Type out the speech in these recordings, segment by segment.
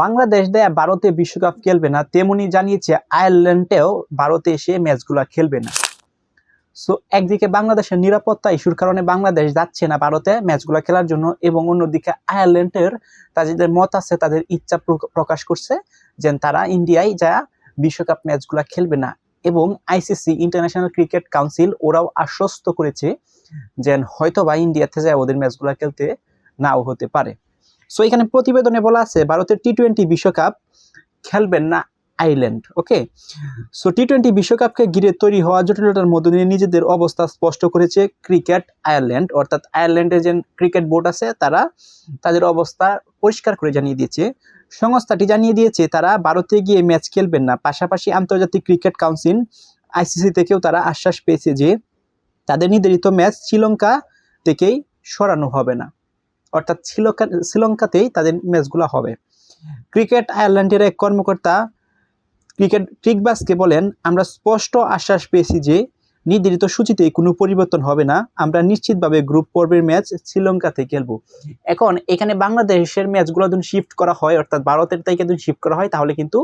বাংলাদেশ দেয়া ভারতে বিশ্বকাপ খেলবে না, তেমনি জানিয়েছে আয়ারল্যান্ডেও ভারতে এসে ম্যাচগুলো খেলবে না। সো একদিকে বাংলাদেশের নিরাপত্তা ইস্যুর কারণে বাংলাদেশ যাচ্ছে না ভারতে ম্যাচগুলো খেলার জন্য এবং অন্যদিকে আয়ারল্যান্ডের তাদের মত আছে, তাদের ইচ্ছা প্রকাশ করছে যে তারা ইন্ডিয়ায় যা বিশ্বকাপ ম্যাচগুলো খেলবে না। এবং আইসিসি ইন্টারন্যাশনাল ক্রিকেট কাউন্সিল ওরাও আশ্বস্ত করেছে যে হয়তো বা ইন্ডিয়াতে যায় ওদের ম্যাচগুলো খেলতে নাও হতে পারে। সো এখানে প্রতিবেদনে বলা আছে ভারতের টি টোয়েন্টি বিশ্বকাপ খেলবেন না island okay so T twenty বিশ্বকাপকে ঘিরে তৈরি হওয়া জটিলতার মধ্য দিয়ে নিজেদের অবস্থা স্পষ্ট করেছে ক্রিকেট আয়ারল্যান্ড অর্থাৎ আয়ারল্যান্ডের যে ক্রিকেট বোর্ড আছে, তারা তাদের অবস্থা পরিষ্কার করে জানিয়ে দিয়েছে। সংস্থাটি জানিয়ে দিয়েছে, তারা ভারতে গিয়ে ম্যাচ খেলবেন না। পাশাপাশি আন্তর্জাতিক ক্রিকেট কাউন্সিল আইসিসি থেকেও তারা আশ্বাস পেয়েছে যে তাদের নির্ধারিত ম্যাচ শ্রীলঙ্কা থেকেই সরানো হবে না। অর্থাৎ শ্রীলঙ্কা, শ্রীলঙ্কাতেই তাদের ম্যাচগুলো হবে। ক্রিকেট আয়ারল্যান্ডের এক কর্মকর্তা, ক্রিকেট ক্রিকবাসকে বলেন, আমরা স্পষ্ট আশ্বাস পেয়েছি যে নির্ধারিত সূচিতে কোনো পরিবর্তন হবে না। আমরা নিশ্চিতভাবে গ্রুপ পর্বের ম্যাচ শ্রীলঙ্কাতে খেলব। এখন এখানে বাংলাদেশের ম্যাচগুলো যদি শিফট করা হয়, অর্থাৎ ভারতের থেকে যদি শিফট করা হয়, তাহলে কিন্তু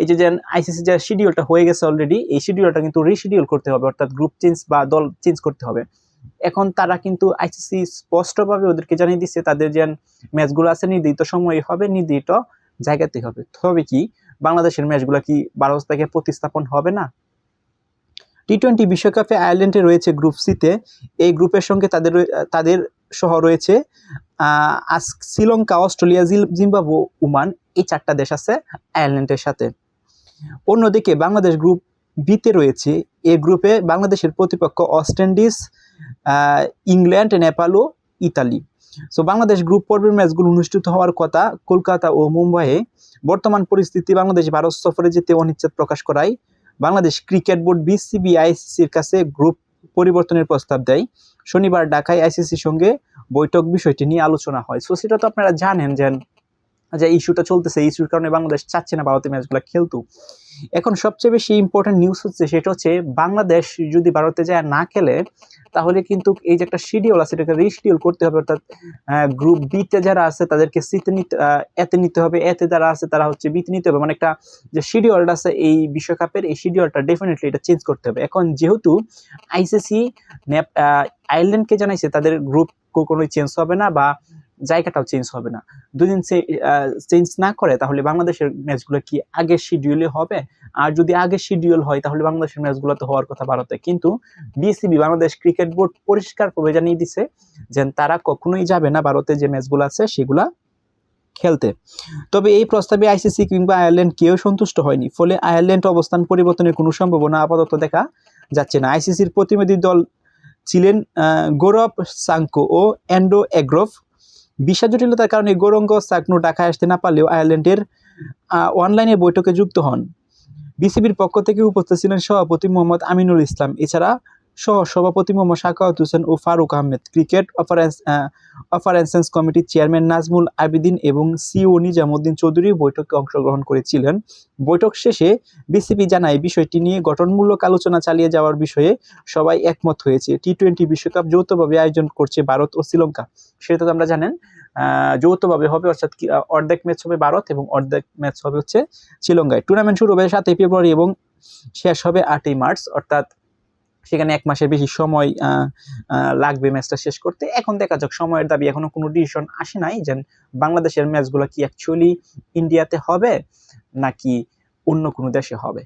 এই যে আইসিসি যে শিডিউলটা হয়ে গেছে অলরেডি এই শিডিউলটা কিন্তু রিশিডিউল করতে হবে, অর্থাৎ গ্রুপ চেঞ্জ বা দল চেঞ্জ করতে হবে। এখন তারা কিন্তু আইসিসি স্পষ্টভাবে ওদেরকে জানিয়ে দিচ্ছে তাদের যে ম্যাচগুলো আছে নির্ধারিত সময়ে হবে, নির্ধারিত জায়গাতে হবে। তবে কি, বাংলাদেশের ম্যাচগুলো কি ভারত থেকে প্রতিস্থাপন হবে না? টি টোয়েন্টি বিশ্বকাপে আয়ারল্যান্ডে রয়েছে গ্রুপ সিতে এই গ্রুপের সঙ্গে তাদের তাদের সহ রয়েছে শ্রীলঙ্কা, অস্ট্রেলিয়া জিম্বাবু ওমান, এই চারটা দেশ আছে আয়ারল্যান্ডের সাথে। অন্যদিকে বাংলাদেশ গ্রুপ বিতে রয়েছে। এই গ্রুপে বাংলাদেশের প্রতিপক্ষ ওয়েস্ট ইন্ডিজ ইংল্যান্ড, নেপাল ও ইতালি। সো বাংলাদেশ গ্রুপ পর্বের ম্যাচগুলো অনুষ্ঠিত হওয়ার কথা কলকাতা ও মুম্বাইয়ে। বর্তমান পরিস্থিতি, বাংলাদেশ ভারত সফরে যেতে অনিচ্ছা প্রকাশ করায়। বাংলাদেশ ক্রিকেট বোর্ড বিসিবি আইসিসির কাছে গ্রুপ পরিবর্তনের প্রস্তাব দেয়। শনিবার ঢাকায় আইসিসির সঙ্গে বৈঠক বিষয়টি নিয়ে আলোচনা হয়। সো সেটা তো আপনারা জানেন যে যে ইস্যুটা চলতেছে ইস্যুর কারণে বাংলাদেশ চাচ্ছে না ভারতের ম্যাচগুলো খেলতো। এখন সবচেয়ে বেশি ইম্পর্টেন্ট নিউজ হচ্ছে, সেটা হচ্ছে বাংলাদেশ যদি ভারতে যায় না খেলে, তাহলে কিন্তু এই যে একটা শিডিউল আছে, এটাকে রিশিডিউল করতে হবে, অর্থাৎ গ্রুপ বিতে যারা আছে, তাদেরকে সিতে নিতে এতে নিতে হবে, এতে যারা আছে, তারা হচ্ছে বিতে নিতে হবে। মানে একটা যে শিডিউলটা আছে, এই বিশ্বকাপের, এই শিডিউলটা ডেফিনেটলি এটা চেঞ্জ করতে হবে। এখন যেহেতু আইসিসি আয়ারল্যান্ডকে জানাইছে, তাদের গ্রুপ কোনো চেঞ্জ হবে না বা জায়গাটাও চেঞ্জ হবে না। দুদিন চেঞ্জ না করে তাহলে বাংলাদেশের ম্যাচগুলো কি আগের শিডিউলে হবে? আর যদি আগের শিডিউল হয় তাহলে বাংলাদেশের ম্যাচগুলো তো হওয়ার কথা ভারতে। কিন্তু বিসিবি বাংলাদেশ ক্রিকেট বোর্ড পরিষ্কার পরিষ্কারভাবে জানিয়ে দিছে যে তারা কখনোই যাবে না ভারতে যে ম্যাচগুলো আছে সেগুলা খেলতে। তবে এই প্রস্তাবে আইসিসি কিংবা আয়ারল্যান্ড কেউ সন্তুষ্ট হয়নি। ফলে আয়ারল্যান্ড অবস্থান পরিবর্তনের কোনো সম্ভাবনা আপাতত দেখা যাচ্ছে না। আইসিসির প্রতিনিধি দল ছিলেন গৌরব সাংকো ও অ্যান্ডো এগ্রোভ। ভিসা জটিলতার কারণে গৌরঙ্গ সাকনু ঢাকায় আসতে না পারলেও আয়ারল্যান্ডের অনলাইনে বৈঠকে যুক্ত হন। বিসিবির পক্ষ থেকে উপস্থিত ছিলেন সভাপতি মোহাম্মদ আমিনুল ইসলাম। এছাড়া সহ সভাপতি মোহাম্মদ শাকাওয়াত হোসেন ও ফারুক আহমেদ। ক্রিকেট অফারেন্স অফারেন্সেন্স কমিটির চেয়ারম্যান নাজমুল আবিদিন এবং সিও নিজামুদ্দিন চৌধুরী বৈঠকে অংশগ্রহণ করেছিলেন। বৈঠক শেষে বিসিবি জানায়, বিষয়টি নিয়ে গঠনমূলক আলোচনা চালিয়ে যাওয়ার বিষয়ে সবাই একমত হয়েছে। টি টোয়েন্টি বিশ্বকাপ যৌথভাবে আয়োজন করছে ভারত ও শ্রীলঙ্কা। সেটা তো আমরা জানেন যৌথভাবে হবে, অর্থাৎ অর্ধেক ম্যাচ হবে ভারত এবং অর্ধেক ম্যাচ হবে হচ্ছে শ্রীলঙ্কায়। টুর্নামেন্ট শুরু হবে সাতই ফেব্রুয়ারি এবং শেষ হবে আটই মার্চ, অর্থাৎ সেখানে এক মাসের বেশি সময় লাগবে ম্যাচটা শেষ করতে। এখন দেখা যাক, সময়ের দাবি এখনও কোনো ডিসিশন আসে নাই যেন বাংলাদেশের ম্যাচগুলো কি অ্যাকচুয়ালি ইন্ডিয়াতে হবে নাকি অন্য কোনো দেশে হবে।